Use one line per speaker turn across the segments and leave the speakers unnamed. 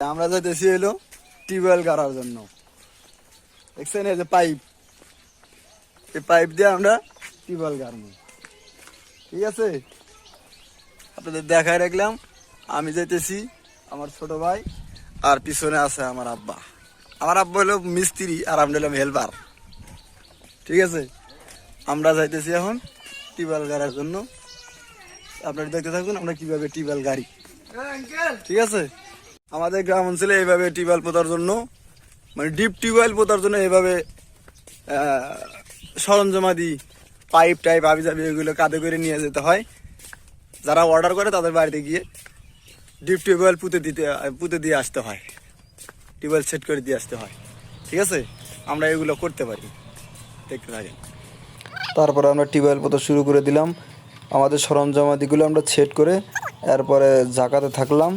আমরা যাইতেছি হলো টিউবওয়েল গাড়ার জন্য। দেখছেন এই যে পাইপ। এই পাইপ দিয়ে আমরা টিউবওয়েল গাড়বো। ঠিক আছে? আপনাদের দেখায় রাখলাম। আমি যাইতেছি আমার ছোট ভাই আর পিছনে আছে আমার আব্বা। আমার আব্বা হলো মিস্ত্রি আর আমরা হলাম হেল্পার। ঠিক আছে? আমরা যাইতেছি এখন টিউবওয়েল গাড়ার জন্য। আপনারা দেখতে থাকুন আমরা কীভাবে টিউবওয়েল গাড়ি। ঠিক আছে? আমাদের গ্রাম অঞ্চলে এইভাবে টিউবওয়েল পোতার জন্য মানে ডিপ টিউবওয়েল পোতার জন্য এইভাবে সরঞ্জামাদি পাইপ টাইপ আবি যাবি এগুলো কাঁধে করে নিয়ে যেতে হয়। যারা অর্ডার করে তাদের বাড়িতে গিয়ে ডিপ টিউবওয়েল পুঁতে দিতে, পুঁতে দিয়ে আসতে হয়। টিউবওয়েল সেট করে দিয়ে আসতে হয়। ঠিক আছে? আমরা এগুলো করতে পারি। দেখতে থাকেন। তারপরে আমরা টিউবওয়েল পোতা শুরু করে দিলাম। আমাদের সরঞ্জামাদিগুলো আমরা সেট করে এরপরে জাকাতে থাকলাম।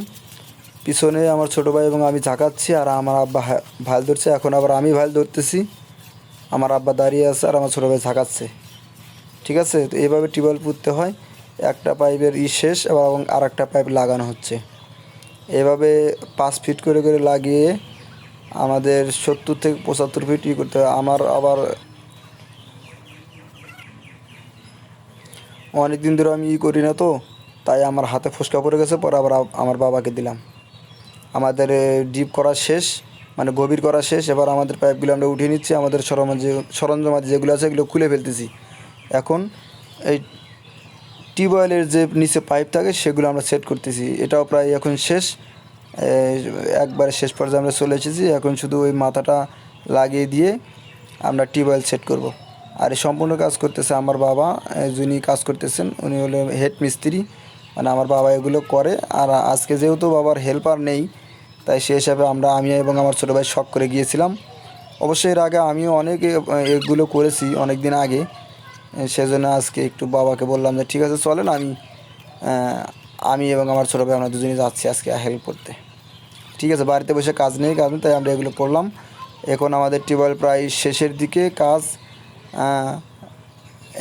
পিছনে আমার ছোট ভাই এবং আমি ঝাঁকাচ্ছি আর আমার আব্বা ভাইল ধরছে। এখন আবার আমি ভাইল ধরতেছি। আমার আব্বা দাঁড়িয়ে আছে আর আমার ছোট ভাই ঝাঁকাচ্ছে। ঠিক আছে? তো এইভাবে টিউবওয়েল পুঁততে হয়। একটা পাইপের ই শেষ এবং আর একটা পাইপ লাগানো হচ্ছে। এভাবে পাঁচ ফিট করে করে লাগিয়ে আমাদের সত্তর থেকে পঁচাত্তর ফিট ই করতে হয়। আমার আবার অনেক দিন ধরে আমি ই করি না তো, তাই আমার হাতে ফুসকা পড়ে গেছে, পরে আবার আমার বাবাকে দিলাম। আমাদের ডিপ করা শেষ মানে গভীর করা শেষ। এবার আমাদের পাইপগুলো আমরা উঠিয়ে নিচ্ছি, আমাদের সরঞ্জাম সরঞ্জামাদি যেগুলো আছে এগুলো খুলে ফেলতেছি। এখন এই টিউবওয়েলের যে নিচে পাইপ থাকে সেগুলো আমরা সেট করতেছি। এটাও প্রায় এখন শেষ একবারে শেষ পর্যায়ে আমরা চলে এসেছি। এখন শুধু ওই মাথাটা লাগিয়ে দিয়ে আমরা টিউবওয়েল সেট করব। আর এই সম্পূর্ণ কাজ করতেছে আমার বাবা যিনি কাজ করতেছেন, উনি হলো হেড মিস্ত্রি। মানে আমার বাবা এগুলো করে। আর আজকে যেহেতু বাবার হেল্পার নেই তাই সে হিসাবে আমরা আমি এবং আমার ছোটো ভাই শখ করে গিয়েছিলাম। অবশ্যই এর আগে আমিও অনেক এগুলো করেছি অনেক দিন আগে সেজন্য আজকে একটু বাবাকে বললাম যে, ঠিক আছে, চলেন, আমি আমি এবং আমার ছোটো ভাই, আমরা দুজনেই যাচ্ছি আজকে হেল্প করতে। ঠিক আছে, বাড়িতে বসে কাজ নেই কাজ তাই আমরা এগুলো করলাম। এখন আমাদের টিউবওয়েল প্রায় শেষের দিকে কাজ।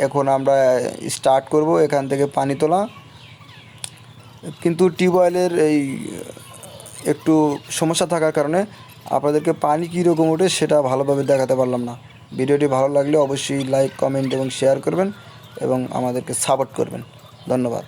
এখন আমরা স্টার্ট করব এখান থেকে পানি তোলা কিন্তু টিউবওয়েলের এই একটু সমস্যা থাকার কারণে আপনাদেরকে পানি কীরকম ওঠে সেটা ভালোভাবে দেখাতে পারলাম না। ভিডিওটি ভালো লাগলে অবশ্যই লাইক, কমেন্ট এবং শেয়ার করবেন এবং আমাদেরকে সাপোর্ট করবেন। ধন্যবাদ।